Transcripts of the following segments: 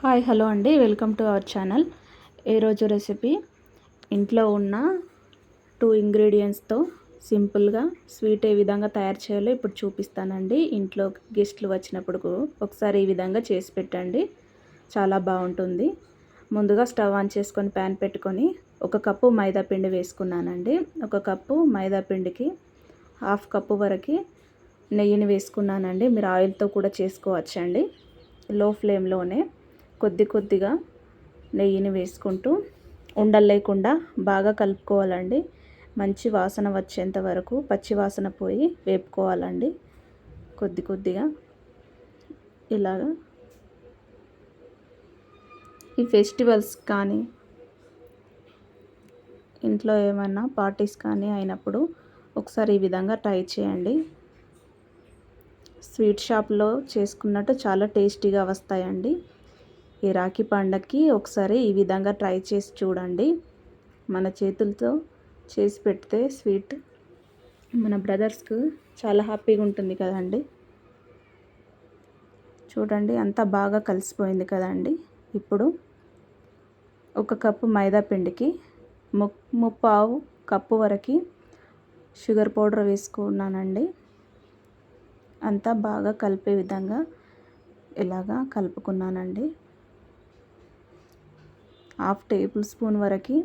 Hi hello అండి. Welcome to our channel. ఈరోజు recipe ఇంట్లో ఉన్న టూ ఇంగ్రీడియంట్స్తో సింపుల్గా స్వీట్ ఏ విధంగా తయారు చేయాలో ఇప్పుడు చూపిస్తానండి. ఇంట్లో గెస్ట్లు వచ్చినప్పుడు ఒకసారి ఈ విధంగా చేసి పెట్టండి. చాలా బాగుంటుంది. ముందుగా స్టవ్ ఆన్ చేసుకొని ప్యాన్ పెట్టుకొని ఒక కప్పు మైదా పిండి వేసుకున్నానండి. ఒక కప్పు మైదా పిండికి హాఫ్ కప్పు వరకు నెయ్యిని వేసుకున్నానండి. మీరు ఆయిల్తో కూడా చేసుకోవచ్చండి. లో ఫ్లేమ్లోనే కొద్ది కొద్దిగా నెయ్యిని వేసుకుంటూ ఉండలు లేకుండా బాగా కలుపుకోవాలండి. మంచి వాసన వచ్చేంత వరకు పచ్చి వాసన పోయి వేపుకోవాలండి. కొద్ది కొద్దిగా ఇలాగా. ఈ ఫెస్టివల్స్ కానీ ఇంట్లో ఏమైనా పార్టీస్ కానీ అయినప్పుడు ఒకసారి ఈ విధంగా ట్రై చేయండి. స్వీట్ షాప్లో చేసుకున్నట్టు చాలా టేస్టీగా వస్తాయండి. ఈ రాఖీ పండగకి ఒకసారి ఈ విధంగా ట్రై చేసి చూడండి. మన చేతులతో చేసి పెడితే స్వీట్. మన బ్రదర్స్కు చాలా హ్యాపీగా ఉంటుంది కదండి. చూడండి అంతా బాగా కలిసిపోయింది కదండి. ఇప్పుడు ఒక కప్పు మైదా పిండికి ము ముప్పావు కప్పు వరకు షుగర్ పౌడర్ వేసుకున్నానండి. అంతా బాగా కలిపే విధంగా ఇలాగా కలుపుకున్నానండి. హాఫ్ టేబుల్ స్పూన్ వరకు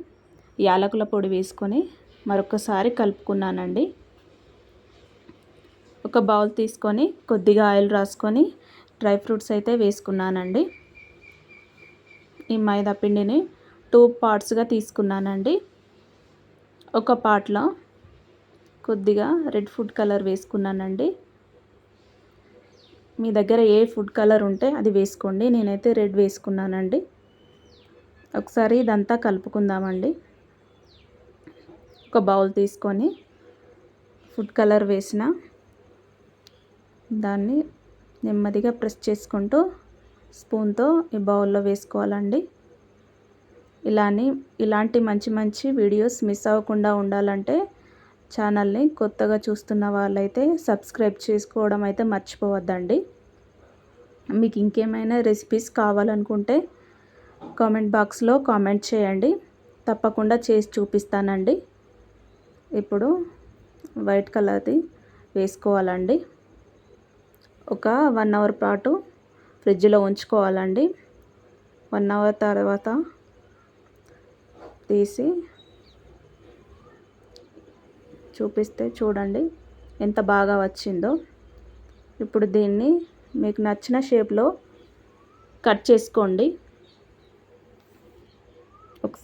యాలకుల పొడి వేసుకొని మరొకసారి కలుపుకున్నానండి. ఒక బౌల్ తీసుకొని కొద్దిగా ఆయిల్ రాసుకొని డ్రై ఫ్రూట్స్ అయితే వేసుకున్నానండి. ఈ మైదా పిండిని టూ పార్ట్స్గా తీసుకున్నానండి. ఒక పార్ట్లో కొద్దిగా రెడ్ ఫుడ్ కలర్ వేసుకున్నానండి. మీ దగ్గర ఏ ఫుడ్ కలర్ ఉంటే అది వేసుకోండి. నేనైతే రెడ్ వేసుకున్నానండి. ఒకసారి ఇదంతా కలుపుకుందామండి. ఒక బౌల్ తీసుకొని ఫుడ్ కలర్ వేసిన దాన్ని నెమ్మదిగా ప్రెస్ చేసుకుంటూ స్పూన్తో ఈ బౌల్లో వేసుకోవాలండి. ఇలాని ఇలాంటి మంచి మంచి వీడియోస్ మిస్ అవ్వకుండా ఉండాలంటే ఛానల్ని కొత్తగా చూస్తున్న వాళ్ళైతే సబ్స్క్రైబ్ చేసుకోవడం అయితే మర్చిపోవద్దండి. మీకు ఇంకేమైనా రెసిపీస్ కావాలనుకుంటే కామెంట్ బాక్స్లో కామెంట్ చేయండి. తప్పకుండా చేసి చూపిస్తానండి. ఇప్పుడు వైట్ కలర్ది వేసుకోవాలండి. ఒక వన్ అవర్ పాటు ఫ్రిడ్జ్లో ఉంచుకోవాలండి. వన్ అవర్ తర్వాత తీసి చూపిస్తే చూడండి ఎంత బాగా వచ్చిందో. ఇప్పుడు దీన్ని మీకు నచ్చిన షేప్లో కట్ చేసుకోండి.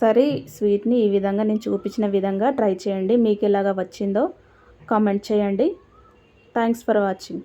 ఒకసారి స్వీట్ని ఈ విధంగా నేను చూపించిన విధంగా ట్రై చేయండి. మీకు ఎలాగా వచ్చిందో కామెంట్ చేయండి. Thanks for watching.